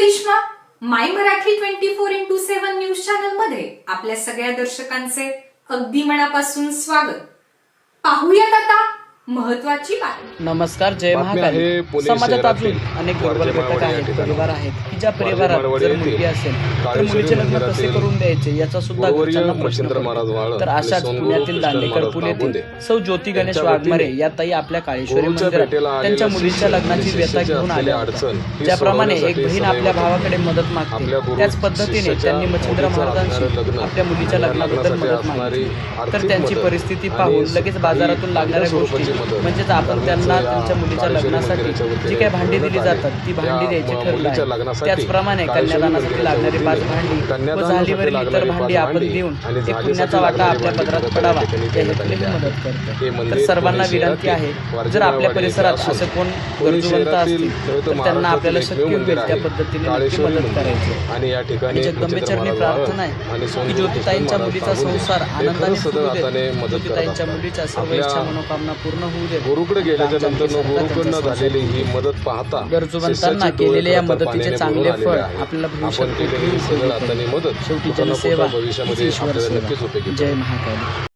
Karishma my Marathi twenty four into seven news चॅनलमध्ये आपल्या सगळ्या दर्शकांचे अगदी मनापासून स्वागत. महत्वाची बातमी. नमस्कार जय महाकाली. समाजात अजून अनेक दुर्बल घटक आहेत. परिवार आहेत. की ज्या परिवारात जर मुलगी असेल तर मुलीचे लग्न कसे करून द्यायचे याचा सुद्धा घरच्यांना प्रश्न पडतो. तर अशाच पुण्यातील दांडेकर बाबुंदे सौ ज्योती गणेश वाघमारे या ताई आपल्या काळेश्वरी गुरुच्या मंदिरात भेटीला त्यांच्या मुलीच्या लग्नाची व्यथा घेऊन आल्या असलेली अडचण होत्या ही ज्याप्रमाणे एक सोडवण्यासाठी बहीण आपल्या भावाकडे मदत आपल्या मागते गुरु त्याच पद्धतीने शिष्याच्या त्यांनी मच्छिंद्र मुलीचं महाराजांशी लग्न आपल्या मुलीच्या आणि लग्नाबद्दल लग्नासाठी मदत असणारी मागितली. तर त्यांची मदत परिस्थिती आणि पाहून लगेच बाजारातून लागणाऱ्या गोष्टी स्वरूपाची म्हणजेच आपण त्यांना त्यांच्या मुलीच्या लग्नासाठी जी काही भांडी दिली. जातात ती भांडी द्यायची ठरलं त्याचप्रमाणे कन्यादानासाठी लागणारी पाच भांडी व झालीवरील इतर भांडी आपण देऊन झालीसाठी पुण्याचा वाटा आपल्या पदरात पडावा या ठिकाणी या देण्यात हेतूने आलेली आहे. मदत करते तर सर्वांना विनंती आहे जर आपल्या परिसरात असे कोण गरजूवंत असतील तर त्यांना आपल्याला शक्य होईल त्या. पद्धतीने नक्की मदत. करायची आणि या ठिकाणी जगदंबेचरणी प्रार्थना आहे की ज्योतिताईंच्या मुलीचा संसार आनंदाने ज्योतिताईंच्या. मुलीच्या सर्व इच्छा मनोकामना पूर्ण होऊ दे गुरुकडे गेल्याच्यानंतर गुरुकडनं झालेली ही मदत पाहता गरजूवंतांना केलेल्या या मदतीचे चांगले फळ. आपल्याला भविष्यात आपण केलेली कुठेही सगळं उपयोगी हाताने पडेल. मदत शेवटी कुठं ना जनसेवा कुठं भविष्यामध्ये आपल्याला. नक्कीच उपयोगी जय. महाकाली